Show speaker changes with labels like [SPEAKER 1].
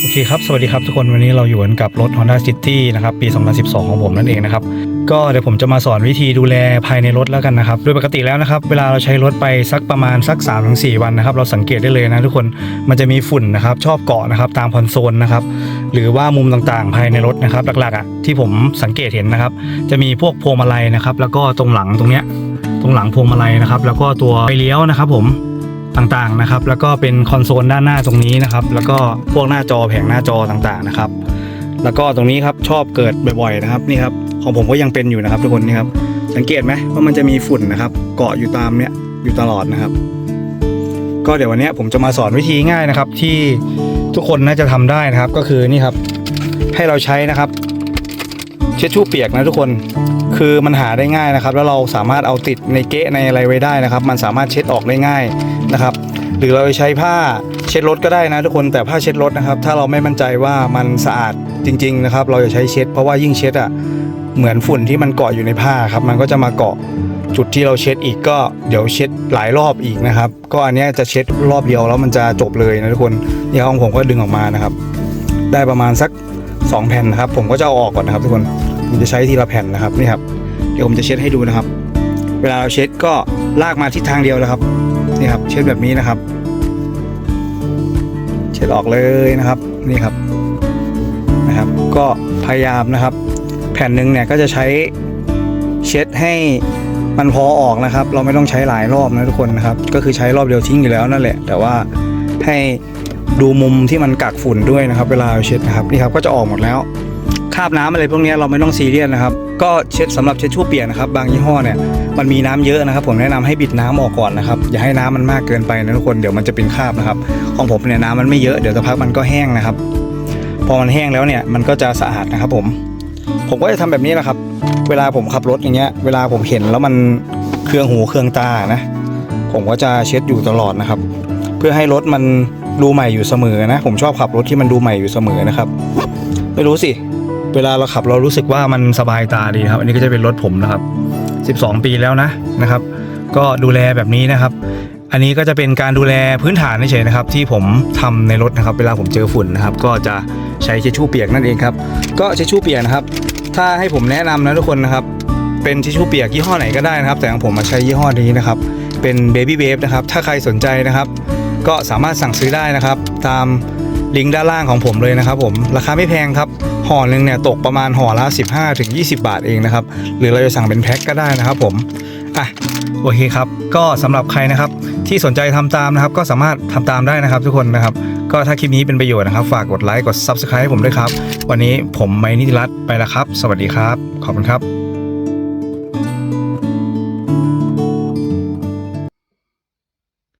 [SPEAKER 1] โอเคครับ สวัสดีครับทุกคนวันนี้เราอยู่กันกับรถ Honda City นะครับปี 2012 ของผมนั่นเองนะครับ ก็เดี๋ยวผมจะมาสอนวิธีดูแลภายในรถแล้วกันนะครับ โดยปกติแล้วนะครับ เวลาเราใช้รถไปสักประมาณสัก 3-4 วันนะครับ เราสังเกตได้เลยนะทุกคนมันจะมีฝุ่นนะครับ ชอบเกาะนะครับตามคอนโซลนะครับ หรือว่ามุมต่างๆ ภายในรถนะครับ หลักๆอะที่ผมสังเกตเห็นนะครับ จะมีพวกพวงมาลัยนะครับ แล้วก็ตรงหลังตรงเนี้ยตรงหลังพวงมาลัยนะครับ แล้วก็ตัวไฟเลี้ยวนะครับผม ต่างๆนะครับ แล้วก็เป็นคอนโซลด้านหน้าตรงนี้นะครับ แล้วก็พวกหน้าจอแผงหน้าจอต่างๆนะครับ แล้วก็ตรงนี้ครับชอบเกิดบ่อยๆนะครับนี่ครับของผมก็ยังเป็นอยู่นะครับทุกคนนี่ครับสังเกตไหมว่ามันจะมีฝุ่นนะครับ เกาะอยู่ตามเนี้ยอยู่ตลอดนะครับ ก็เดี๋ยววันนี้ผมจะมาสอนวิธีง่ายนะครับ ที่ทุกคนน่าจะทำได้นะครับ ก็คือนี่ครับ ให้เราใช้นะครับ ช็ดชู่เปียกนะทุกคน คือมันหาได้ง่ายนะครับ แล้วเราสามารถเอาติดในเก๊ะในอะไรไว้ได้นะครับ มันสามารถเช็ดออกได้ง่ายนะครับ หรือเราใช้ผ้าเช็ดรถก็ได้นะทุกคนแต่ผ้าเช็ดรถนะครับ ถ้าเราไม่มั่นใจว่ามันสะอาดจริง ๆ นะครับ เราจะใช้เช็ด เพราะว่ายิ่งเช็ดอะเหมือนฝุ่นที่มันเกาะอยู่ในผ้าครับ มันก็จะมาเกาะจุดที่เราเช็ดอีกก็เดี๋ยวเช็ดหลายรอบอีกนะครับ ก็อันนี้จะเช็ดรอบเดียวแล้วมันจะจบเลยนะทุกคนนี่ห้องผมก็ดึงออกมานะครับ ได้ประมาณสักสองแผ่นนะครับ ผมก็จะเอาออกก่อนนะครับทุกคน ผมจะใช้ทีละแผ่นนะครับนี่ครับ เดี๋ยวผมจะเช็ดให้ดูนะครับ เวลาเราเช็ดก็ลากมาทิศทางเดียวนะครับนี่ครับ เช็ดแบบนี้นะครับ เช็ดออกเลยนะครับนี่ครับนะครับ ก็พยายามนะครับ แผ่นหนึ่งเนี่ยก็จะใช้เช็ดให้มันพอออกนะครับ เราไม่ต้องใช้หลายรอบนะทุกคนนะครับ ก็คือใช้รอบเดียวทิ้งอยู่แล้วนั่นแหละ แต่ว่าให้ดูมุมที่มันกักฝุ่นด้วยนะครับ เวลาเราเช็ดนะครับนี่ครับก็จะออกหมดแล้ว คราบน้ำอะไรพวกนี้เราไม่ต้องซีเรียสนะครับ ก็เช็ดสำหรับเช็ดชั่วเปียกนะครับ บางยี่ห้อเนี่ยมันมีน้ำเยอะนะครับ ผมแนะนำให้บิดน้ำออกก่อนนะครับอย่าให้น้ำมันมากเกินไปนะทุกคนเดี๋ยวมันจะเป็นคราบนะครับ ของผมเนี่ยน้ำมันไม่เยอะเดี๋ยวสักพักมันก็แห้งนะครับ พอมันแห้งแล้วเนี่ยมันก็จะสะอาดนะครับ ผม ผมก็จะทำแบบนี้แหละครับ เวลาผมขับรถอย่างเงี้ย เวลาผมเห็นแล้วมันเครื่องหูเครื่องตานะ ผมก็จะเช็ดอยู่ตลอดนะครับ เพื่อให้รถมันดูใหม่อยู่เสมอนะ ผมชอบขับรถที่มันดูใหม่อยู่เสมอนะครับ ไม่รู้สิ เวลาเราขับเรารู้สึกว่ามันสบายตาดีครับ อันนี้ก็จะเป็นรถผมนะครับ 12 ปีแล้วนะนะครับ ก็ดูแลแบบนี้นะครับ อันนี้ก็จะเป็นการดูแลพื้นฐานเฉยๆนะครับ ที่ผมทำในรถนะครับ เวลาผมเจอฝุ่นนะครับ ก็จะใช้เช็ดชู่เปียกนั่นเองครับ ก็เช็ดชู่เปียกนะครับ ถ้าให้ผมแนะนำนะทุกคนนะครับเป็นทิชชู่เปียกยี่ห้อไหนก็ได้นะครับ แต่ของผมมาใช้ยี่ห้อนี้นะครับ เป็น Baby Wave นะครับ ถ้าใครสนใจนะครับ ก็สามารถสั่งซื้อได้นะครับ ตามลิงก์ด้านล่างของผมเลยนะครับ ผมราคาไม่แพงครับ ห่อหนึ่งเนี่ยตกประมาณห่อละ 15ถึง20 บาทเองนะครับ หรือเราจะสั่งเป็นแพ็คก็ได้นะครับผมอะโอเคครับ ก็สำหรับใครนะครับที่สนใจทำตามนะครับ ก็สามารถทำตามได้นะครับ ทุกคนนะครับ ก็ถ้าคลิปนี้เป็นประโยชน์นะครับ ฝากกดไลค์กด Subscribe ให้ผมด้วยครับ วันนี้ผมไมนิติรัตไปแล้วครับ สวัสดีครับ ขอบคุณครับ